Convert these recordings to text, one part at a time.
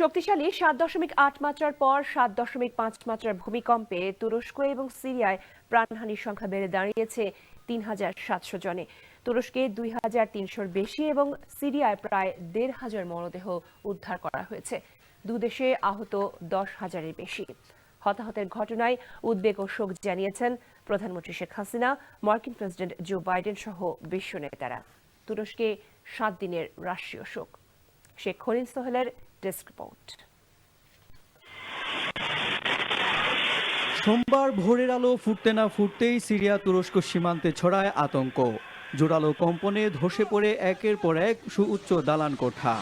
শক্তিশালী সাত দশমিক আট মাত্রার পর সাত দশমিক পাঁচ মাত্রার ভূমিকম্পে তুরস্ক এবং সিরিয়ায় প্রাণহানির সংখ্যা বেড়ে দাঁড়িয়েছে তিন হাজার সাতশো জনে। তুরস্কে দুই হাজার তিনশোর বেশি এবং সিরিয়ায় প্রায় দেড় হাজার মরদেহ উদ্ধার করা হয়েছে। দুদেশে আহত দশ হাজারের বেশি। হতাহতের ঘটনায় উদ্বেগ ও শোক জানিয়েছেন প্রধানমন্ত্রী শেখ হাসিনা, মার্কিন প্রেসিডেন্ট জো বাইডেন সহ বিশ্ব নেতারা। তুরস্কে সাত দিনের রাষ্ট্রীয় শোক। শেখ খলিল সোহেলের ডেস্ক রিপোর্ট। সোমবার ভোরের আলো ফুটতে না ফুটতেই সিরিয়া তুরস্ক সীমান্তে ছড়ায় আতঙ্ক। জোরালো কম্পনে ধসে পড়ে একের পর এক সুউচ্চ দালান কোঠা।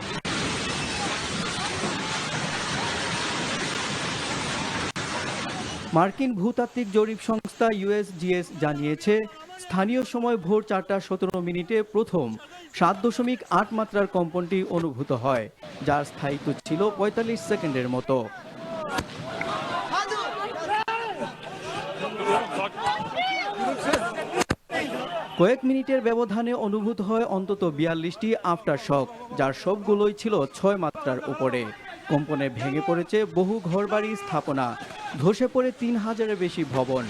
মার্কিন ভূতাত্ত্বিক জরিপ সংস্থা ইউএসজিএস জানিয়েছে, স্থানীয় সময় ভোর চারটা সতেরো মিনিটে প্রথম সাত দশমিক আট মাত্রার কম্পনটি অনুভূত হয়, যার স্থায়িত্ব ছিল পঁয়তাল্লিশ সেকেন্ডের মতো। কয়েক মিনিটের ব্যবধানে অনুভূত হয় অন্তত বিয়াল্লিশটি আফটার শক, যার সবগুলোই ছিল ছয় মাত্রার উপরে। কম্পনে ভেঙে পড়েছে বহু ঘরবাড়ি স্থাপনা, ধসে পড়ে তিন হাজারের বেশি ভবন।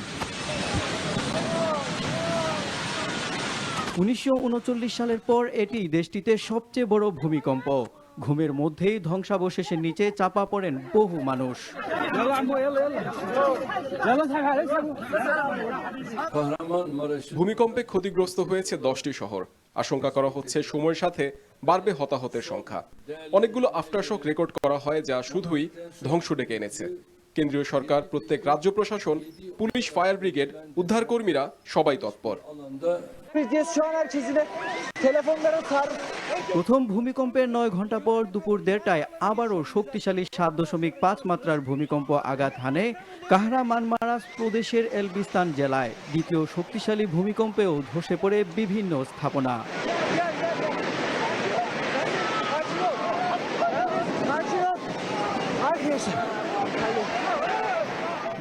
উনিশশো উনচল্লিশ সালের পর এটি দেশটিতে সবচেয়ে বড় ভূমিকম্প। ঘুমের মধ্যেই ধ্বংসাবশেষের নিচে চাপা পড়েন বহু মানুষ। ভূমিকম্পে ক্ষতিগ্রস্ত হয়েছে দশটি শহর। আশঙ্কা করা হচ্ছে সময়ের সাথে বাড়বে হতাহতের সংখ্যা। অনেকগুলো আফটারশক রেকর্ড করা হয় যা শুধুই ধ্বংস ডেকে এনেছে। কেন্দ্রীয় সরকার, প্রত্যেক রাজ্য প্রশাসন, পুলিশ, ফায়ার ব্রিগেড, উদ্ধারকর্মীরা সবাই তৎপর। প্রথম ভূমিকম্পের নয় ঘণ্টা পর দুপুর দেড়টায় আবারও শক্তিশালী সাত দশমিক পাঁচ মাত্রার ভূমিকম্প আঘাত হানে কাহরা মানমারাস প্রদেশের এলবিস্তান জেলায়। দ্বিতীয় শক্তিশালী ভূমিকম্পেও ধসে পড়ে বিভিন্ন স্থাপনা।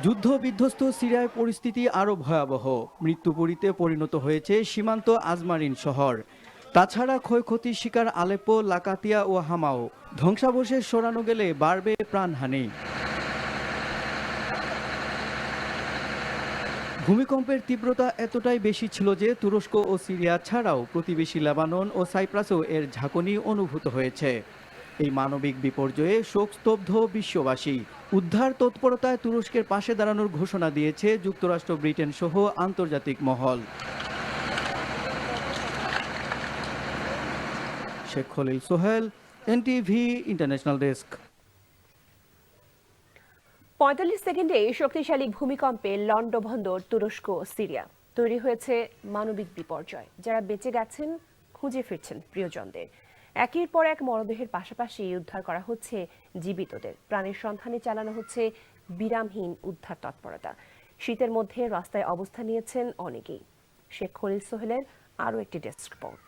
যুদ্ধ বিধ্বস্ত সিরিয়ায় পরিস্থিতি আরও ভয়াবহ। মৃত্যুপুরীতে পরিণত হয়েছে সীমান্ত আজমারিন শহর। তাছাড়া ক্ষয়ক্ষতির শিকার আলেপো লাকাতিয়া ও হামাও। ধ্বংসাবশেষ সরানো গেলে বাড়বে প্রাণহানি। ভূমিকম্পের তীব্রতা এতটাই বেশি ছিল যে তুরস্ক ও সিরিয়া ছাড়াও প্রতিবেশী লেবানন ও সাইপ্রাসও এর ঝাঁকুনি অনুভূত হয়েছে। এই মানবিক বিপর্যয়ে শোকস্তব্ধ বিশ্ববাসী। উদ্ধার তৎপরতায় তুরস্কের পাশে দাঁড়ানোর ঘোষণা দিয়েছে যুক্তরাষ্ট্র, ব্রিটেন সহ আন্তর্জাতিক মহল। Sheikh Khalil Sohel, NTV international desk. পঁয়তাল্লিশ সেকেন্ডে শক্তিশালী ভূমিকম্পে লন্ডভন্ড তুরস্ক, সিরিয়া। তৈরি হয়েছে মানবিক বিপর্যয়। যারা বেঁচে গেছেন, খুঁজে ফিরছেন প্রিয়জনদের। একের পর এক মরদেহের পাশাপাশি উদ্ধার করা হচ্ছে জীবিতদের। প্রাণের সন্ধানে চালানো হচ্ছে বিরামহীন উদ্ধার তৎপরতা। শীতের মধ্যে রাস্তায় অবস্থান নিয়েছেন অনেকেই। শেখ খলিল সোহেলের আরও একটি ডেস্ক রিপোর্ট।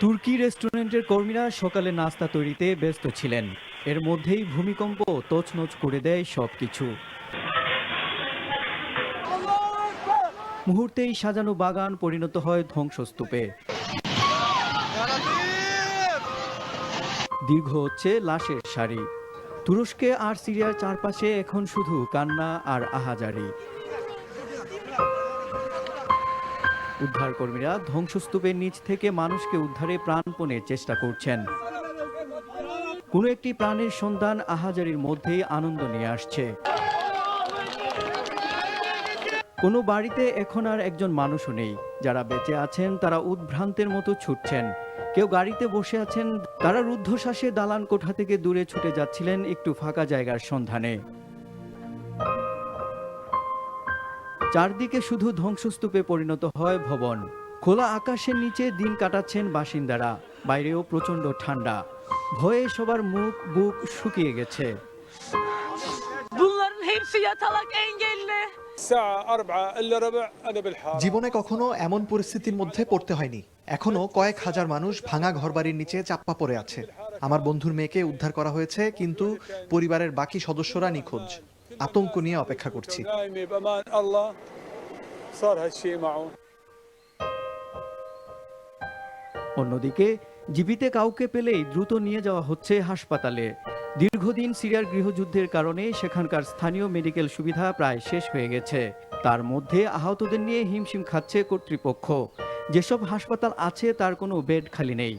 তুর্কি রেস্টুরেন্টের কর্মীরা সকালে নাস্তা তৈরিতে ব্যস্ত ছিলেন। এর মধ্যেই ভূমিকম্প তছনছ করে দেয় সবকিছু। মুহূর্তেই সাজানো বাগান পরিণত হয় ধ্বংসস্তূপে। দীর্ঘ হচ্ছে লাশের সারি। তুরস্কে আর সিরিয়ার চারপাশে এখন শুধু কান্না আর আহাজারি। উদ্ধারকর্মীরা ধ্বংসস্তূপের নিচ থেকে মানুষকে উদ্ধারে প্রাণপণের চেষ্টা করছেন। কোনো একটি প্রাণের সন্ধান আহাজারির মধ্যেই আনন্দ নিয়ে আসছে। কোনো বাড়িতে এখন আর একজন মানুষও নেই। যারা বেঁচে আছেন, তারা উদ্ভ্রান্তের মতো ছুটছেন। কেউ গাড়িতে বসে আছেন, তারা রুদ্ধশ্বাসে দালান কোঠা থেকে দূরে ছুটে যাচ্ছিলেন একটু ফাঁকা জায়গার সন্ধানে। চারদিকে শুধু ধ্বংসস্তূপে পরিণত হয় ভবন। খোলা আকাশের নিচে দিন কাটাচ্ছেন বাসিন্দারা। বাইরেও প্রচণ্ড ঠান্ডা। ভয়ে সবার মুখ বুক শুকিয়ে গেছে। জীবনে কখনো এমন পরিস্থিতির মধ্যে পড়তে হয়নি। এখনও কয়েক হাজার মানুষ ভাঙা ঘরবাড়ির নিচে চাপ্পা পড়ে আছে। আমার বন্ধুর মেয়েকে উদ্ধার করা হয়েছে কিন্তু পরিবারের বাকি সদস্যরা নিখোঁজ। আতঙ্ক নিয়ে অপেক্ষা করছি। অন্যদিকে জীবিতে কাউকে পেলেই দ্রুত নিয়ে যাওয়া হচ্ছে হাসপাতালে। দীর্ঘদিন সিরিয়ার গৃহযুদ্ধের কারণে সেখানকার স্থানীয় মেডিকেল সুবিধা প্রায় শেষ হয়ে গেছে। তার মধ্যে আহতদের নিয়ে হিমশিম খাচ্ছে কর্তৃপক্ষ। যেসব হাসপাতাল আছে তার কোনো বেড খালি নেই।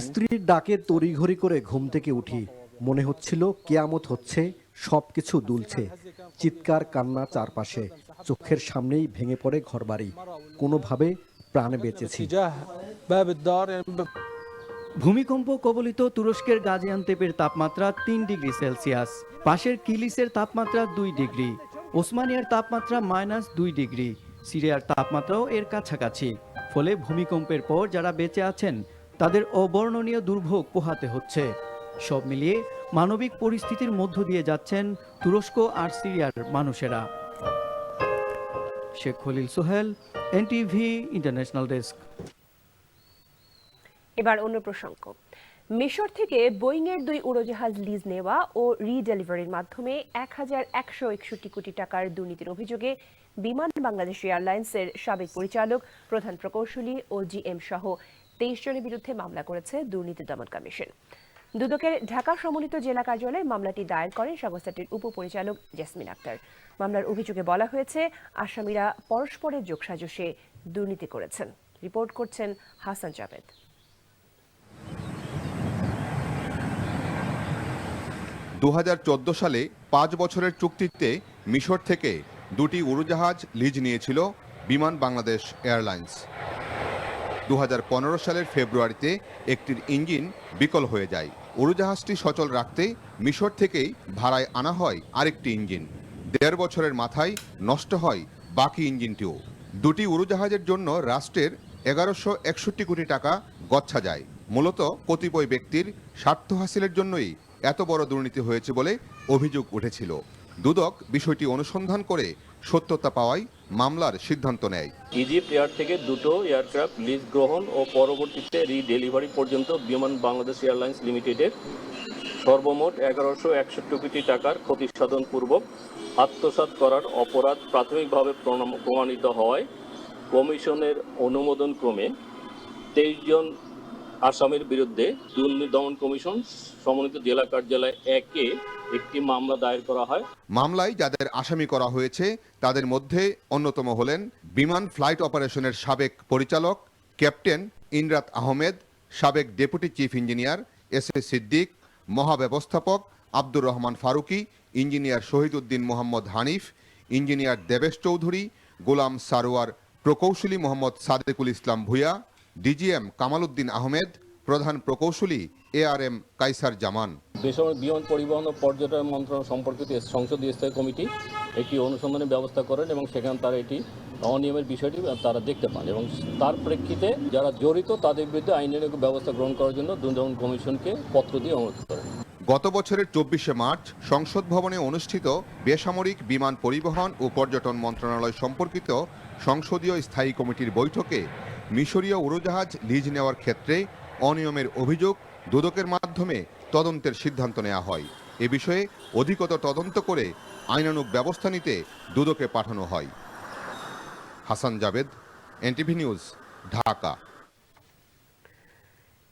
স্ত্রীর ডাকে তড়িঘড়ি করে ঘুম থেকে উঠি। মনে হচ্ছিল কেয়ামত হচ্ছে সবকিছু দুলছে। চিৎকার কান্না চারপাশে। চোখের সামনেই ভেঙে পড়ে ঘরবাড়ি। কোনোভাবে প্রাণে বেঁচেছি। ভূমিকম্প কবলিত তুরস্কের গাজিয়ান্তেপের তাপমাত্রা তিন ডিগ্রি সেলসিয়াস। পাশের কিলিসের তাপমাত্রা দুই ডিগ্রি। ওসমানিয়ার তাপমাত্রা মাইনাস দুই ডিগ্রি। সিরিয়ার তাপমাত্রাও এর কাছাকাছি। ফলে ভূমিকম্পের পর যারা বেঁচে আছেন, তাদের অবর্ণনীয় দুর্ভোগ পোহাতে হচ্ছে। সব মিলিয়ে মানবিক পরিস্থিতির মধ্য দিয়ে যাচ্ছেন তুরস্ক আর সিরিয়ার মানুষেরা। Sheikh Khalil Sohel NTV international desk এবার অন্য প্রসঙ্গ। মিশর থেকে বোয়িং এর দুই উড়োজাহাজ লিজ নেওয়া ও রিডেলিভারির মাধ্যমে এক হাজার একশো একষট্টি কোটি টাকার দুর্নীতির অভিযোগে বিমান বাংলাদেশ এয়ারলাইন্সের সাবেক পরিচালক, প্রধান প্রকৌশলী ও জিএম সহ তেইশ জনের বিরুদ্ধে মামলা করেছে দুর্নীতি দমন কমিশন। দুদকের ঢাকা সমন্বিত জেলা কার্যালয়ে মামলাটি দায়ের করেন সংস্থাটির উপপরিচালক জেসমিন আক্তার। মামলার অভিযোগে বলা হয়েছে, আসামিরা পরস্পরের যোগসাজশে দুর্নীতি করেছেন। রিপোর্ট করছেন হাসান জাভেদ। দু সালে পাঁচ বছরের চুক্তিতে মিশর থেকে দুটি উড়োজাহাজ লিজ নিয়েছিল বিমান বাংলাদেশ এয়ারলাইন্স। দু হাজার পনেরো সালের ফেব্রুয়ারিতে একটির ইঞ্জিন বিকল হয়ে যায়। উড়োজাহাজটি সচল রাখতে মিশর থেকেই ভাড়ায় আনা হয় আরেকটি ইঞ্জিন। দেড় বছরের মাথায় নষ্ট হয় বাকি ইঞ্জিনটিও। দুটি উড়োজাহাজের জন্য রাষ্ট্রের এগারোশো একষট্টি কোটি টাকা গচ্ছা যায়। মূলত কতিপয় ব্যক্তির স্বার্থ হাসিলের জন্যই এত বড় দুর্নীতি হয়েছে বলে অভিযোগ উঠেছিল। দুদক বিষয়টি অনুসন্ধান করে সত্যতা পাওয়ায় মামলার সিদ্ধান্ত নেয়। ইজিপ্ট এয়ার থেকে দুটো এয়ারক্রাফট লিজ গ্রহণ ও পরবর্তীতে রিডেলিভারি পর্যন্ত বিমান বাংলাদেশ এয়ারলাইন্স লিমিটেডের সর্বমোট এগারোশো একষট্টি কোটি টাকার ক্ষতিসাধন পূর্বক আত্মসাৎ করার অপরাধ প্রাথমিকভাবে প্রমাণিত হওয়ায় কমিশনের অনুমোদন ক্রমে তেইশ জন আসামির বিরুদ্ধে দুর্নীতি দমন কমিশন সমন্বিত জেলা কার্যালয় একে একটি মামলা দায়ের করা হয়। মামলায় যাদের আসামি করা হয়েছে, তাদের মধ্যে অন্যতম হলেন বিমান ফ্লাইট অপারেশনের সাবেক পরিচালক ক্যাপ্টেন ইনরাত আহমেদ, সাবেক deputy chief engineer S A Siddique, মহাব্যবস্থাপক Abdur Rahman Faruqui engineer Shahiduddin Mohammad Hanif, engineer Debesh Chowdhury, Golam Sarwar প্রকৌশলী মোহাম্মদ সাদেকুল ইসলাম ভুয়া ডিজিএম কামালউদ্দিন আহমেদ, প্রধান প্রকৌশলী এ আর এম কাইসার জামান। বেসামরিক বিমান পরিবহন ও পর্যটন মন্ত্রণালয় সম্পর্কিত সংসদীয় স্থায়ী কমিটি একটি অনুসন্ধানের ব্যবস্থা করেন এবং সেখানে তারা এটি অনিয়মের বিষয়টি তারা দেখতে পান এবং তার প্রেক্ষিতে যারা জড়িত তাদের বিরুদ্ধে আইনের ব্যবস্থা গ্রহণ করার জন্য দুর্নীতি কমিশনকে পত্র দিয়ে অনুরোধ করেন। গত বছরের চব্বিশে মার্চ সংসদ ভবনে অনুষ্ঠিত বেসামরিক বিমান পরিবহন ও পর্যটন মন্ত্রণালয় সম্পর্কিত সংসদীয় স্থায়ী কমিটির বৈঠকে মিশরীয় উড়োজাহাজ লিজ নেওয়ার ক্ষেত্রে অনিয়মের অভিযোগ দুদকের মাধ্যমে তদন্তের সিদ্ধান্ত নেওয়া হয়। এ বিষয়ে অধিকতর তদন্ত করে আইনানুগ ব্যবস্থা নিতে দুদকে পাঠানো হয়। Hasan Jabed NTV news, Dhaka.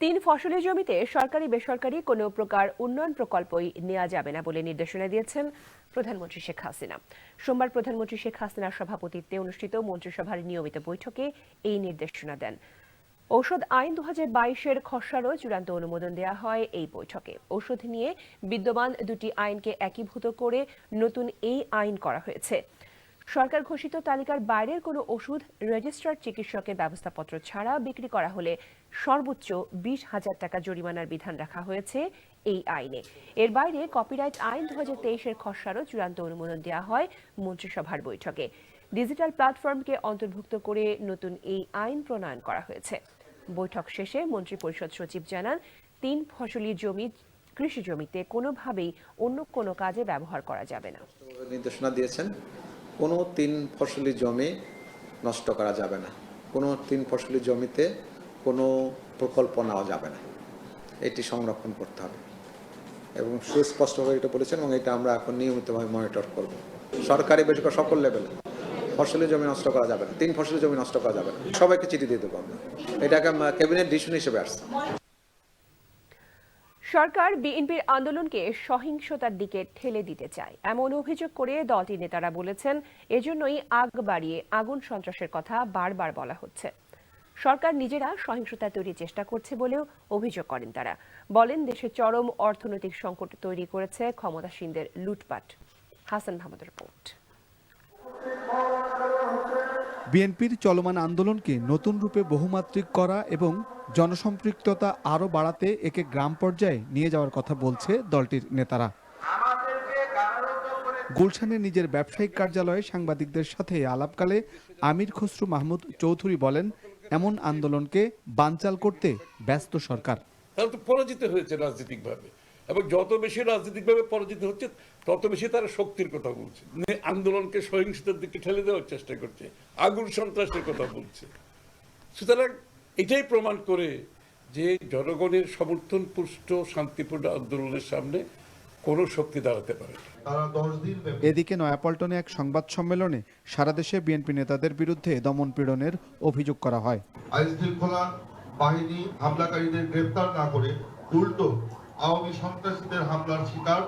তিন ফসলি জমিতে সরকারি বেসরকারি কোনো প্রকার উন্নয়ন প্রকল্পই নেওয়া যাবে না বলে নির্দেশনা দিয়েছেন প্রধানমন্ত্রী শেখ হাসিনা। সোমবার প্রধানমন্ত্রী শেখ হাসিনার সভাপতিত্বে অনুষ্ঠিত মন্ত্রিসভার নিয়মিত বৈঠকে এই নির্দেশনা দেন। ঔষধ আইন দু হাজার বাইশের খসড়ারও চূড়ান্ত অনুমোদন দেওয়া হয় এই বৈঠকে। ঔষধ নিয়ে বিদ্যমান দুটি আইনকে একীভূত করে নতুন এই আইন করা হয়েছে। সরকার ঘোষিত তালিকার বাইরের কোনো ওষুধ রেজিস্ট্রার্ড চিকিৎসকের ব্যবস্থাপত্র ছাড়া বিক্রি করা হলে সর্বোচ্চ বিশ হাজার টাকা জরিমানার বিধান রাখা হয়েছে এই আইনে। এর বাইরে কপিরাইট আইন দু হাজার তেইশের খসড়ারও চূড়ান্ত অনুমোদন দেওয়া হয় মন্ত্রিসভার বৈঠকে। ডিজিটাল প্ল্যাটফর্মকে অন্তর্ভুক্ত করে নতুন এই আইন প্রণয়ন করা হয়েছে। বৈঠক শেষে মন্ত্রিপরিষদ সচিব জানান, তিন ফসলি জমি, কৃষি জমিতে কোনোভাবেই অন্য কোনো কাজে ব্যবহার করা যাবে না। নির্দেশনা দিয়েছেন। কোনো তিন ফসলি জমি নষ্ট করা যাবে না। কোনো তিন ফসলি জমিতে কোনো প্রকল্প নেওয়া যাবে না। এটি সংরক্ষণ করতে হবে। এবং সুস্পষ্টভাবে এটা বলেছেন এবং এটা আমরা এখন নিয়মিতভাবে মনিটর করব। সরকারি বেসরকারি সকল লেভেলে ফসলের জমি নষ্ট করা যাবে না, তিন ফসলের জমি নষ্ট করা যাবে না। সবাইকে চিঠি দিয়ে দেবো আমরা। এটাকে ক্যাবিনেট ডিসিশন হিসেবে আসছে। সরকার বিএনপির আন্দোলনকে সহিংসতার দিকে ঠেলে দিতে চায়। এমন অভিযোগ করে দলটির নেতারা বলেছেন, এজন্যই আগ বাড়িয়ে আগুন সন্ত্রাসের কথা বারবার বলা হচ্ছে। সরকার নিজেরা সহিংসতা তৈরির চেষ্টা করছে বলেও অভিযোগ করেন তারা। বলেন, দেশে চরম অর্থনৈতিক সংকট তৈরি করেছে ক্ষমতাসীনদের লুটপাট। হাসান মাহমুদের রিপোর্ট। বিএনপির চলমান আন্দোলনকে নতুন রূপে বহুমাত্রিক করা এবং জনসম্পৃক্ততা আরও বাড়াতে একে গ্রাম পর্যায়ে নিয়ে যাওয়ার কথা বলছে দলটির নেতারা। গুলশানে নিজের ব্যবসায়িক কার্যালয়ে সাংবাদিকদের সাথে আলাপকালে আমির খসরু মাহমুদ চৌধুরী বলেন, এমন আন্দোলনকে বানচাল করতে ব্যস্ত সরকার। তারা তো পরাজিত হয়েছে রাজনৈতিকভাবে। এবং যত বেশি রাজনৈতিকভাবে পরাজিত হচ্ছে তত বেশি তারা শক্তির কথা বলছে। আন্দোলনকে সহিংসতার দিকে ঠেলে দেওয়ার চেষ্টা করছে আগুন সন্ত্রাসের কথা বলছে। সুতরাং এটাই প্রমাণ করে যে জনগণের সমর্থন পুষ্ট শান্তিপূর্ণ আন্দোলনের সামনে কোনো শক্তি দাঁড়াতে পারে এদিকে নয়াপল্টনে এক সংবাদ সম্মেলনে সারা দেশে বিএনপি নেতাদের বিরুদ্ধে দমন পীড়নের অভিযোগ করা হয়। আইন শৃঙ্খলা বাহিনী হামলাকারীদের গ্রেপ্তার না করে উল্টো আওয়ামী সন্ত্রাসীদের হামলার শিকার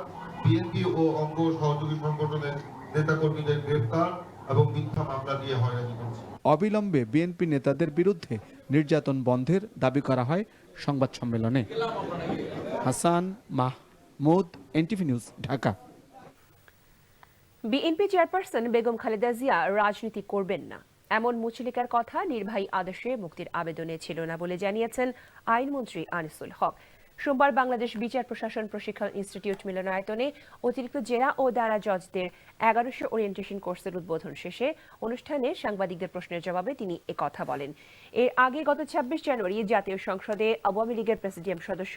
বিএনপি ও অঙ্গ সহযোগী সংগঠনের নেতাকর্মীদের গ্রেপ্তার এবং মিথ্যা মামলা দিয়ে হয়রানি করছে। অবিলম্বে বিএনপি নেতাদের বিরুদ্ধে নির্যাতন বন্ধের দাবি করা হয় সংবাদ সম্মেলনে। Hasan Mahmud NTV news Dhaka. BNP chairperson Begum Khaleda Zia রাজনীতি করবেন না। এমন মুচলিকার কথা নির্বাহী আদেশে মুক্তির আবেদনে ছিল না বলে জানিয়েছেন আইনমন্ত্রী আনিসুল হক। সোমবার বাংলাদেশ বিচার প্রশাসন প্রশিক্ষণ ইনস্টিটিউট মিলনায়তনে অতিরিক্ত জেলা ও দারা জজদের এগারোশো ওরিয়েন্টেশন কোর্সের উদ্বোধন শেষে অনুষ্ঠানে সাংবাদিকদের প্রশ্নের জবাবে তিনি কথা বলেন। এর আগে গত ছাব্বিশ জানুয়ারি জাতীয় সংসদে আওয়ামী লীগের প্রেসিডিয়াম সদস্য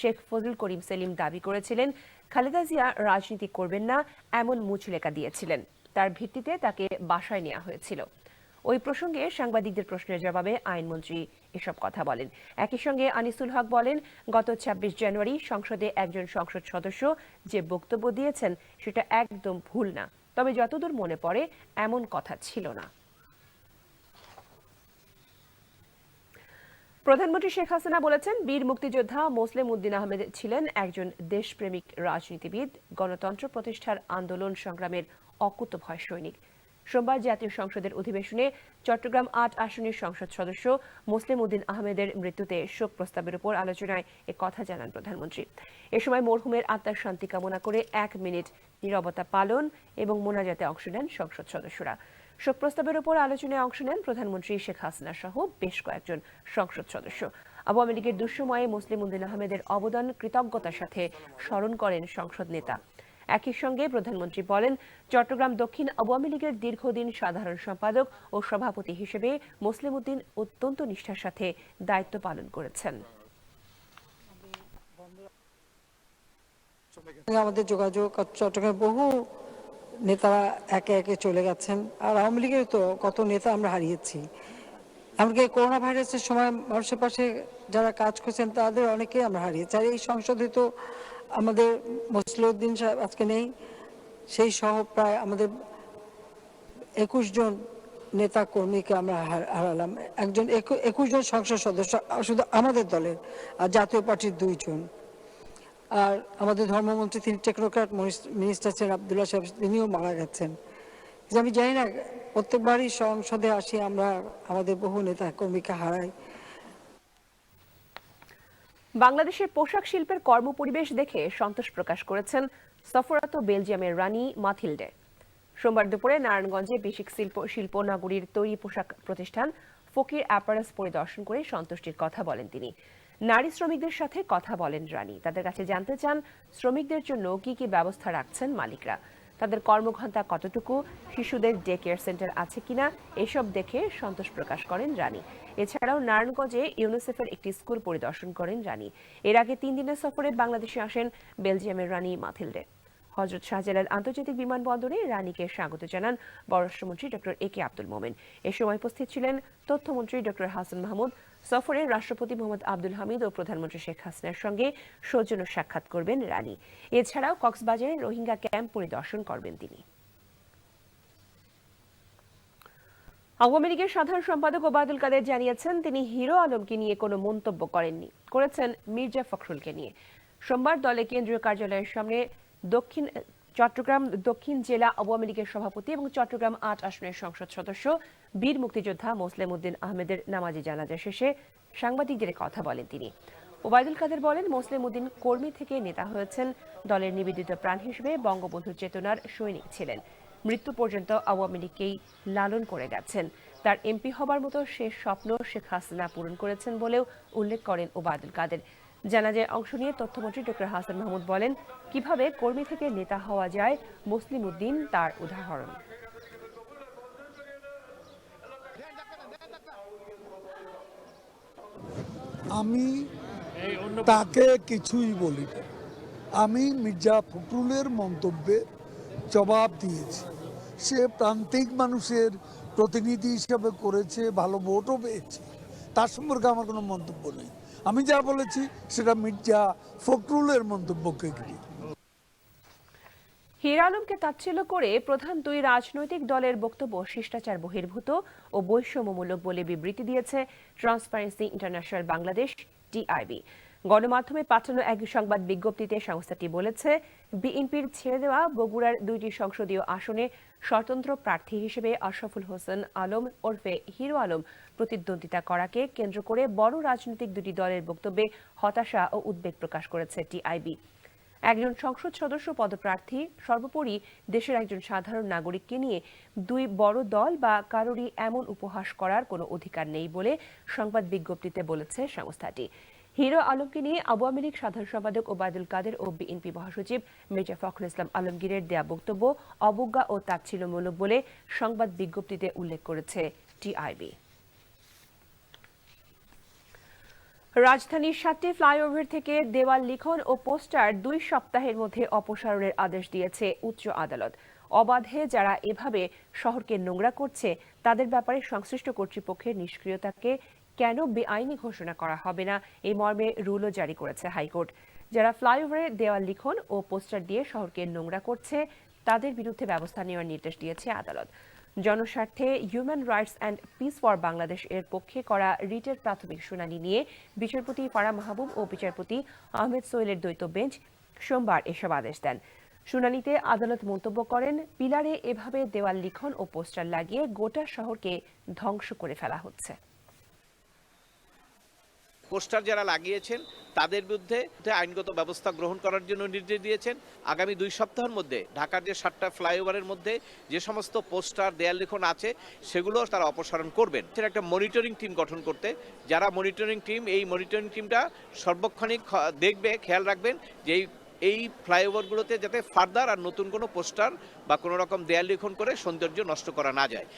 শেখ ফজল করিম সেলিম দাবি করেছিলেন, খালেদা জিয়া রাজনীতি করবেন না, এমন মুচলেকা দিয়েছিলেন। তার ভিত্তিতে তাকে বাসায় নেওয়া হয়েছিল। ওই প্রসঙ্গে সাংবাদিকদের প্রশ্নের জবাবে আইনমন্ত্রী এসব কথা বলেন। একই সঙ্গে আনিসুল হক বলেন, গত ছাব্বিশ জানুয়ারি সংসদে একজন সংসদ সদস্য যে বক্তব্য দিয়েছেন, সেটা একদম ভুল না। তবে যতদূর মনে পড়ে, এমন কথা ছিল না। প্রধানমন্ত্রী শেখ হাসিনা বলেছেন, বীর মুক্তিযোদ্ধা মোসলেম উদ্দিন আহমেদ ছিলেন একজন দেশপ্রেমিক রাজনীতিবিদ, গণতন্ত্র প্রতিষ্ঠার আন্দোলন সংগ্রামের অকুতভয় সৈনিক। সোমবার জাতীয় সংসদের অধিবেশনে চট্টগ্রাম আট আসনের সংসদ সদস্য মুসলিম উদ্দিন আহমেদের মৃত্যুতে শোক প্রস্তাবের উপর আলোচনায় এ কথা জানান প্রধানমন্ত্রী। এ সময় মরহুমের আত্মার শান্তি কামনা করে এক মিনিট নীরবতা পালন এবং মোনাজাতে অংশ নেন সংসদ সদস্যরা। শোক প্রস্তাবের উপর আলোচনায় অংশ নেন প্রধানমন্ত্রী শেখ হাসিনা সহ বেশ কয়েকজন সংসদ সদস্য। আওয়ামী লীগের দুঃসময়ে মুসলিম উদ্দিন আহমেদের অবদান কৃতজ্ঞতার সাথে স্মরণ করেন সংসদ নেতা। একই সঙ্গে প্রধানমন্ত্রী বলেন, চট্টগ্রাম দক্ষিণ আওয়ামী লীগের দীর্ঘদিন সাধারণ সম্পাদক ও সভাপতি হিসেবে মুসলিম উদ্দিন অত্যন্ত নিষ্ঠার সাথে দায়িত্ব পালন করেছেন। আমাদের যোগাযোগ চট্টগ্রামে বহু নেতারা একে একে চলে গেছেন। আর আওয়ামী লীগের তো কত নেতা আমরা হারিয়েছি। এমনকি করোনা ভাইরাসের সময় মানুষের পাশে যারা কাজ করছেন, তাদের অনেকেই আমরা হারিয়েছি। আর এই সংসদে তো আমাদের মসলিউদ্দিন সাহেব আজকে নেই, সেই সহ প্রায় আমাদের একুশ জন নেতা কর্মীকে আমরা হারালাম। একজন একুশ জন সংসদ সদস্য শুধু আমাদের দলের, আর জাতীয় পার্টির দুইজন। আর আমাদের ধর্মমন্ত্রী, তিনি টেকনোক্রাট মিনিস্টার ছিলেন আবদুল্লাহ সাহেব, তিনিও মারা গেছেন। আমি জানি না, প্রত্যেকবারই সংসদে আসি আমরা, আমাদের বহু নেতা কর্মীকে হারাই। বাংলাদেশের পোশাক শিল্পের কর্মপরিবেশ দেখে সন্তোষ প্রকাশ করেছেন সফরত বেলজিয়ামের রানী মাথিল্ডে। সোমবার দুপুরে নারায়ণগঞ্জে বেসিক শিল্প শিল্প নগরীর তৈরি পোশাক প্রতিষ্ঠান ফকির অ্যাপারেলস পরিদর্শন করে সন্তুষ্টির কথা বলেন তিনি। নারী শ্রমিকদের সাথে কথা বলেন রানী। তাদের কাছে জানতে চান শ্রমিকদের জন্য কি কি ব্যবস্থা রাখছেন মালিকরা। তাদের কর্মঘণ্টা কতটুকু? শিশুদের ডে কেয়ার সেন্টার আছে কিনা? এসব দেখে সন্তোষ প্রকাশ করেন রানী। এছাড়াও নারায়ণগঞ্জে ইউনিসেফের একটি স্কুল পরিদর্শন করেন রানী। এর আগে তিন দিনের সফরে বাংলাদেশে আসেন বেলজিয়ামের রানী মাথিল্ডে হজরত শাহজালাল আন্তর্জাতিক বিমানবন্দরে রানীকে স্বাগত জানান পররাষ্ট্রমন্ত্রী ডক্টর এ কে আব্দুল মোমেন। এ সময় উপস্থিত ছিলেন তথ্যমন্ত্রী ডক্টর হাসান মাহমুদ। সফরে রাষ্ট্রপতি মোহাম্মদ আব্দুল হামিদ ও প্রধানমন্ত্রী শেখ হাসিনার সঙ্গে সৌজন্য সাক্ষাৎ করবেন রানী। এছাড়াও কক্সবাজারে রোহিঙ্গা ক্যাম্প পরিদর্শন করবেন তিনি। আওয়ামী লীগের সাধারণ সম্পাদক ওবায়দুল কাদের জানিয়েছেন, তিনি হিরো আলমকে নিয়ে কোনো মন্তব্য করেননি। করেছেন মির্জা ফখরুলকে নিয়ে। সোমবার দলে কেন্দ্রীয় কার্যালয়ের সামনে দক্ষিণ, চট্টগ্রাম দক্ষিণ জেলা আওয়ামী লীগের সভাপতি এবং চট্টগ্রাম আট আসনের সংসদ সদস্য, বীর মুক্তিযোদ্ধা মোসলেম উদ্দিন আহমেদের নামাজি জানাজা শেষে সাংবাদিকদের কথা বলেন তিনি। ওবায়দুল কাদের বলেন, মোসলেম উদ্দিন কর্মী থেকে নেতা হয়েছেন, দলের নিবেদিত প্রাণ হিসেবে বঙ্গবন্ধুর চেতনার সৈনিক ছিলেন। মৃত্যু পর্যন্ত আওয়ামী লীগকেই লালন করে গেছেন। তার এমপি হবার মতো শেষ স্বপ্ন শেখ হাসিনা পূরণ করেছেন বলেও উল্লেখ করেন ওবায়দুল কাদের। জানাজায় অংশ নিয়ে তথ্যমন্ত্রী ডক্টর হাসান মাহমুদ বলেন কীভাবে কর্মী থেকে নেতা হওয়া যায় মুসলিম উদ্দিন তার উদাহরণ। আমি তাকে কিছুই বলি আমি মির্জা ফখরুলের মন্তব্যে জবাব দিয়েছি। সে প্রান্তিক মানুষের প্রতিনিধি হিসাবে করেছে, ভালো ভোটও পেয়েছে। তার সম্পর্কে আমার কোনো মন্তব্য নেই। আমি যা বলেছি সেটা মির্জা ফখরুলের মন্তব্যকে ঘিরে। হীরা আলমকে তাচ্ছিল্য করে প্রধান দুই রাজনৈতিক দলের বক্তব্য শিষ্টাচার বহির্ভূত ও বৈষম্যমূলক বলে বিবৃতি দিয়েছে ট্রান্সপারেন্সি ইন্টারন্যাশনাল বাংলাদেশ, টিআইবি। গণমাধ্যমে পাঠানো এক সংবাদ বিজ্ঞপ্তিতে সংস্থাটি বলেছে, বিএনপির ছেড়ে দেওয়া বগুড়ার দুইটি সংসদীয় আসনে স্বতন্ত্র প্রার্থী হিসেবে আশরাফুল হোসেন আলম ওরফে হিরো আলম প্রতিদ্বন্দ্বিতা করাকে কেন্দ্র করে বড় রাজনৈতিক দুটি দলের বক্তব্যে হতাশা ও উদ্বেগ প্রকাশ করেছে টিআইবি। একজন সংসদ সদস্য পদপ্রার্থী, সর্বোপরি দেশের একজন সাধারণ নাগরিককে নিয়ে দুই বড় দল বা কারোরই এমন উপহাস করার কোনো অধিকার নেই বলে সংবাদ বিজ্ঞপ্তিতে বলেছে সংস্থাটি। হিরো আলমকে নিয়ে আওয়ামী লীগ সাধারণ সম্পাদক ওবায়দুল কাদের ও বিএনপি মহাসচিব মির্জা ফখরুল ইসলাম আলমগীরের দেয়া বক্তব্য অবজ্ঞা ও তাচ্ছিল্যমূলক বলে সংবাদ বিজ্ঞপ্তিতে উল্লেখ করেছে টিআইবি। রাজধানীর সাতটি ফ্লাইওভার থেকে দেওয়াল লিখন ও পোস্টার দুই সপ্তাহের মধ্যে অপসারণের আদেশ দিয়েছে উচ্চ আদালত। অবাধে যারা এভাবে শহরকে নোংরা করছে, তাদের ব্যাপারে সংশ্লিষ্ট কর্তৃপক্ষের নিষ্ক্রিয়তাকে কেন বেআইনি ঘোষণা করা হবে না? এই মর্মে রুলও জারি করেছে হাইকোর্ট। যারা ফ্লাইওভারে দেওয়াল লিখন ও পোস্টার দিয়ে শহরকে নোংরা করছে, তাদের বিরুদ্ধে ব্যবস্থা নেওয়ার নির্দেশ দিয়েছে আদালত। জনস্বার্থে human rights and peace for Bangladesh এর পক্ষে করা রিটের প্রাথমিক শুনানি নিয়ে বিচারপতি ফারা মাহবুব ও বিচারপতি আহমেদ সোহেলের দ্বৈত বেঞ্চ সোমবার এসব আদেশ দেন। শুনানিতে আদালত মন্তব্য করেন, পিলারে এভাবে দেওয়াল লিখন ও পোস্টার লাগিয়ে গোটা শহরকে ধ্বংস করে ফেলা হচ্ছে। পোস্টার যারা লাগিয়েছেন, তাদের বিরুদ্ধে আইনগত ব্যবস্থা গ্রহণ করার জন্য নির্দেশ দিয়েছেন। আগামী দুই সপ্তাহের মধ্যে ঢাকার যে সাতটা ফ্লাইওভারের মধ্যে যে সমস্ত পোস্টার, দেয়াল লিখন আছে, সেগুলো তারা অপসারণ করবেন। সেটা একটা মনিটরিং টিম গঠন করতে, যারা মনিটরিং টিম, এই মনিটরিং টিমটা সর্বক্ষণিক দেখবে, খেয়াল রাখবেন যে এই এই ফ্লাইওভারগুলোতে যাতে ফার্দার আর নতুন কোনো পোস্টার বা কোনো রকম দেয়াল লিখন করে সৌন্দর্য নষ্ট করা না যায়।